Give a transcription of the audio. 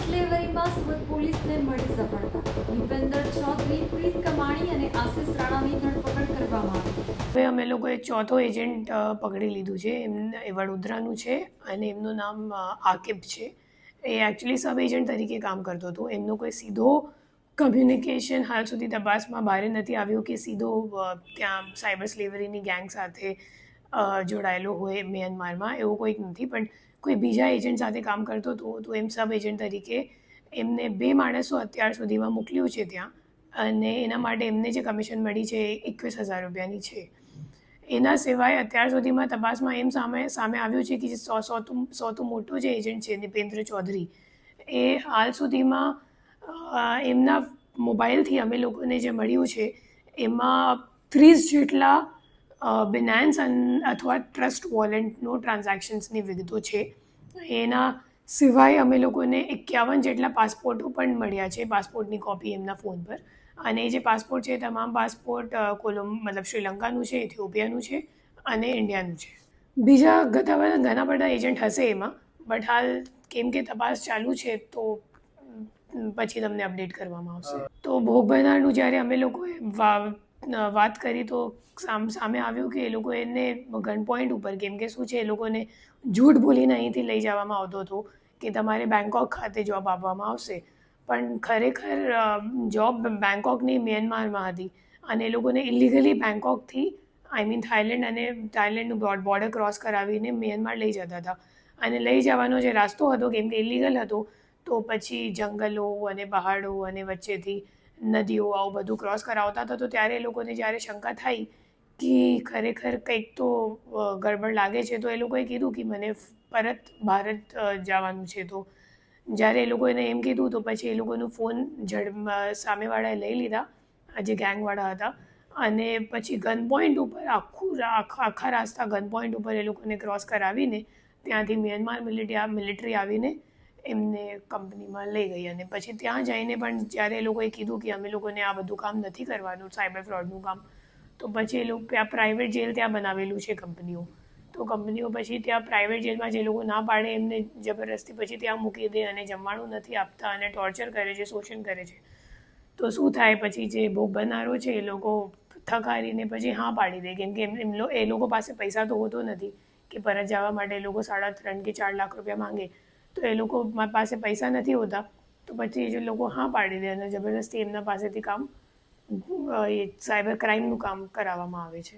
ડિસ્લેવરીમાં સુરત પોલીસને મળી સફળતા. ભૂપેન્દર ચૌધરી, પ્રીત કમાણી અને આશિષ રાણાની ધરપકડ કરવામાં આવી. હવે અમે લોકોએ ચોથો એજન્ટ પકડી લીધું છે. એમને એ વડોદરાનું છે અને એમનું નામ આકિબ છે. એ એકચ્યુઅલી સબ એજન્ટ તરીકે કામ કરતો હતો. એમનો કોઈ સીધો કમ્યુનિકેશન હાલ સુધી તપાસમાં બહાર નથી આવ્યું કે સીધો ત્યાં સાયબર સ્લેવરીની ગેંગ સાથે જોડાયેલો હોય મ્યાનમારમાં, એવો કોઈક નથી. પણ કોઈ બીજા એજન્ટ સાથે કામ કરતો હતો તો એમ સબ એજન્ટ તરીકે એમને બે માણસો અત્યાર સુધીમાં મોકલ્યું છે ત્યાં. અને એના માટે એમને જે કમિશન મળી છે એ એકવીસ હજાર રૂપિયાની છે. એના સિવાય અત્યાર સુધીમાં તપાસમાં એમ સામે સામે આવ્યું છે કે જે સો, સોતું સોતું મોટો જે એજન્ટ છે, નિપેન્દ્ર ચૌધરી, એ હાલ સુધીમાં એમના મોબાઈલથી અમે લોકોને જે મળ્યું છે, એમાં ત્રીસ જેટલા બિનાન્સ અથવા ટ્રસ્ટ વોલેન્ટનો ટ્રાન્ઝેક્શન્સની વિગતો છે. એના સિવાય અમે લોકોને એકાવન જેટલા પાસપોર્ટો પણ મળ્યા છે પાસપોર્ટની કોપી એમના ફોન પર. અને એ જે પાસપોર્ટ છે તમામ પાસપોર્ટ કોલમ, મતલબ શ્રીલંકાનું છે ઇથિયોપિયાનું છે અને ઇન્ડિયાનું છે. બીજા બધા ઘણા બધા એજન્ટ હશે એમાં બટ હાલ કેમ કે તપાસ ચાલુ છે તો પછી તમને અપડેટ કરવામાં આવશે. તો ભોગ બનનારનું જ્યારે અમે લોકોએ વાત કરી તો સામ આવ્યું કે એ લોકો એને ગન પોઈન્ટ ઉપર, કેમ કે શું છે, એ લોકોને જૂઠ બોલીને અહીંથી લઈ જવામાં આવતો હતો કે તમારે બેંકોક ખાતે જોબ આપવામાં આવશે. પણ ખરેખર જોબ બેંકોકની મ્યાનમારમાં હતી અને એ લોકોને ઇલીગલી બેંકોકથી આઈ મીન થાઈલેન્ડ અને થાઈલેન્ડનું બોર્ડર ક્રોસ કરાવીને મ્યાનમાર લઈ જતા હતા. અને લઈ જવાનો જે રસ્તો હતો, કેમ કે ઇલીગલ હતો, તો પછી જંગલો અને પહાડો અને વચ્ચેથી નદીઓ આવું બધું ક્રોસ કરાવતા હતા, તો ત્યારે એ લોકોને જ્યારે શંકા થઈ કે ખરેખર કંઈક તો ગડબડ લાગે છે, તો એ લોકોએ કીધું કે મને પરત ભારત જવાનું છે. તો જ્યારે એ લોકોને એમ કીધું, તો પછી એ લોકોનું ફોન ઝડ સામેવાળાએ લઈ લીધા જે ગેંગવાળા હતા. અને પછી ગન પોઈન્ટ ઉપર, આખા આખા રાસ્તા ગન પોઈન્ટ ઉપર એ લોકોને ક્રોસ કરાવીને, ત્યાંથી મ્યાનમાર મિલિટરી મિલિટરી આવીને એમને કંપનીમાં લઈ ગઈ અને પછી ત્યાં જઈને પણ જ્યારે એ લોકોએ કીધું કે અમે લોકોને આ બધું કામ નથી કરવાનું, સાયબર ફ્રોડનું કામ, તો પછી એ લોકો, ત્યાં પ્રાઇવેટ જેલ ત્યાં બનાવેલું છે કંપનીઓ. તો કંપનીઓ પછી ત્યાં પ્રાઇવેટ જેલમાં જે લોકો ના પાડે એમને જબરદસ્તી પછી ત્યાં મૂકી દે અને જમવાનું નથી આપતા અને ટોર્ચર કરે છે, શોષણ કરે છે. તો શું થાય પછી જે ભોગ બનારો છે એ લોકો થકારીને પછી હા પાડી દે. કેમ કે એમ એ લોકો પાસે પૈસા તો હોતો નથી કે પરત જવા માટે એ લોકો સાડા ત્રણ કે ચાર લાખ રૂપિયા માંગે. તો એ લોકો પાસે પૈસા નથી હોતા. તો પછી જે લોકો હા પાડી દે અને જબરદસ્તી એમના પાસેથી કામ એ સાયબર ક્રાઇમનું કામ કરાવવામાં આવે છે.